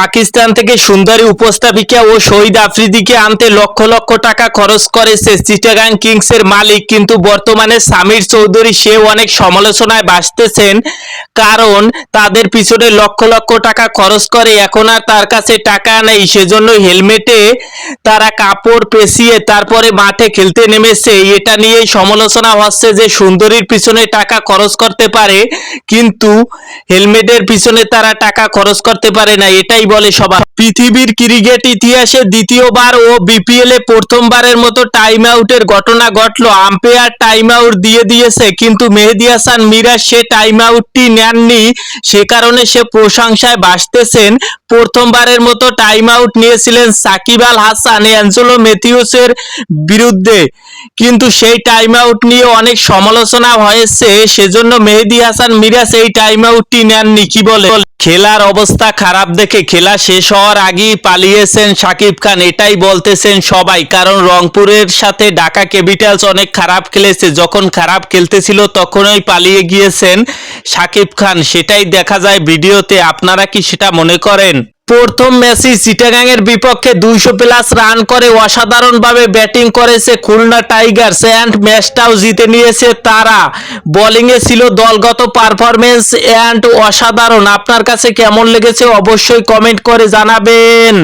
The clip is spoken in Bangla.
পাকিস্তান থেকে সুন্দরী উপস্থাপিকা ও শহীদ আফ্রিদিকে আনতে লক্ষ লক্ষ টাকা খরচ করেছে চিটাগাং কিংসের মালিক। কিন্তু বর্তমানে সামির চৌধুরী সে অনেক সমালোচনায় বাসতেছেন কারণ তাদের পিছনে লক্ষ লক্ষ টাকা খরচ করে এখন আর তার কাছে টাকা নেই। সেজন্য হেলমেটে তারা কাপড় পেঁচিয়ে তারপরে মাঠে খেলতে নেমেছে। এটা নিয়েই সমালোচনা হচ্ছে যে সুন্দরীর পিছনে টাকা খরচ করতে পারে, কিন্তু হেলমেটের পিছনে তারা টাকা খরচ করতে পারে না। এটাই বলে সবাই পৃথিবীর ক্রিকেট ইতিহাসে দ্বিতীয়বার ও বিপিএল এ প্রথমবারের মতো টাইম আউটের ঘটনা ঘটলো। আম্পায়ার টাইম আউট দিয়ে দিয়েছে, কিন্তু মেহেদি হাসান মিরাজ সে টাইম আউটটি নেননি। সে কারণে সে প্রশংসায় বাসতেছেন প্রথমবারের মতো টাইম আউট নিয়েছিলেন সাকিব আল হাসান অ্যাঞ্জেলো মেথিউসের বিরুদ্ধে। কিন্তু সেই টাইম আউট নিয়ে অনেক সমালোচনা হয়েছে, সেজন্য মেহেদি হাসান মিরাজ এই টাইম আউটটি নেননি, কি বলে? খেলার অবস্থা খারাপ দেখে খেলা শেষ হওয়ার আগেই পালিয়েছেন সাকিব খান, এটাই বলতেছেন সবাই। কারণ রংপুরের সাথে ঢাকা ক্যাপিটালস অনেক খারাপ খেলেছে। যখন খারাপ খেলতেছিল তখনই পালিয়ে গিয়েছেন সাকিব খান, সেটাই দেখা যায় ভিডিওতে। আপনারা কি সেটা মনে করেন? প্রথম ম্যাচে চিটাগাং এর বিপক্ষে দুইশো প্লাস রান করে। অসাধারণভাবে ব্যাটিং করেছে খুলনা টাইগার্স অ্যান্ড ম্যাচটাও জিতে নিয়েছে তারা। বোলিংয়ে ছিল দলগত পারফরমেন্স অ্যান্ড অসাধারণ। আপনার কাছে কেমন লেগেছে অবশ্যই কমেন্ট করে জানাবেন।